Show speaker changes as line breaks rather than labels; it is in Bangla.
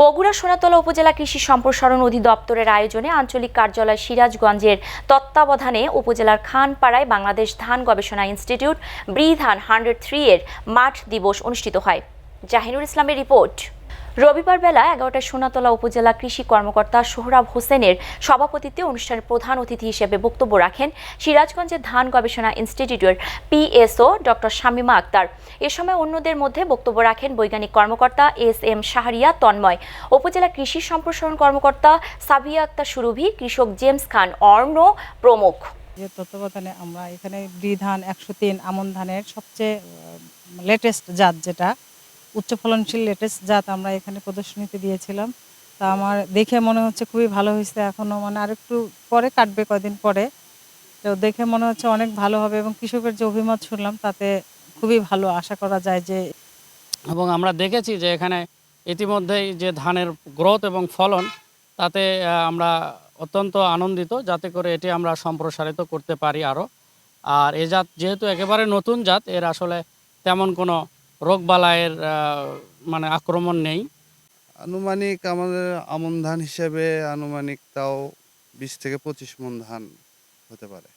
বগুড়া সোনাতলা উপজেলা কৃষি সম্প্রসারণ অধিদপ্তরের আয়োজনে আঞ্চলিক কার্যালয় সিরাজগঞ্জের তত্ত্বাবধানে উপজেলার খানপাড়ায় বাংলাদেশ ধান গবেষণা ইনস্টিটিউট ব্রি ধান হান্ড্রেড থ্রি এর মাঠ দিবস অনুষ্ঠিত হয়। জাহিনুর ইসলামের রিপোর্ট। রবিবার বেলা এগারোটায় সোনাতলা উপজেলা কৃষি কর্মকর্তা সোহরাব হোসেনের সভাপতিত্বে অনুষ্ঠানের প্রধান অতিথি হিসেবে বক্তব্য রাখেন সিরাজগঞ্জের ধান গবেষণা ইনস্টিটিউটের পিএসও ডক্টর শামিমা আক্তার। এ সময় অন্যদের মধ্যে বক্তব্য রাখেন বৈজ্ঞানিক কর্মকর্তা এস এম শাহরিয়া তন্ময়। উপজেলা কৃষি সম্প্রসারণ কর্মকর্তা সাবিয়া আক্তার সুরভি, কৃষক জেমস খান অর্ণ প্রমুখ।
যে তত্ত্বাবধানে আমরা এখানে ব্রি ধান একশো তিন আমন ধানের সবচেয়ে লেটেস্ট জাত যেটা উচ্চ ফলনশীল লেটেস্ট জাত আমরা এখানে প্রদর্শনীতে দিয়েছিলাম। তা আমার দেখে মনে হচ্ছে খুবই ভালো হয়েছে এখনও মানে আরেকটু পরে কাটবে কয়দিন পরে। তো দেখে মনে হচ্ছে অনেক ভালো হবে এবং কৃষকের যে অভিমত শুনলাম, তাতে খুবই ভালো আশা করা যায় যে
এবং আমরা দেখেছি যে এখানে ইতিমধ্যেই যে ধানের গ্রোথ এবং ফলন, তাতে আমরা অত্যন্ত আনন্দিত, যাতে করে এটি আমরা সম্প্রসারিত করতে পারি আরও আর এ জাত যেহেতু একেবারে নতুন জাত, এর আসলে তেমন কোনো রোগবালাইয়ের বালায়ের মানে আক্রমণ নেই।
আনুমানিক আমাদের আমন ধান হিসেবে আনুমানিক তাও বিশ থেকে পঁচিশ মন ধান হতে পারে।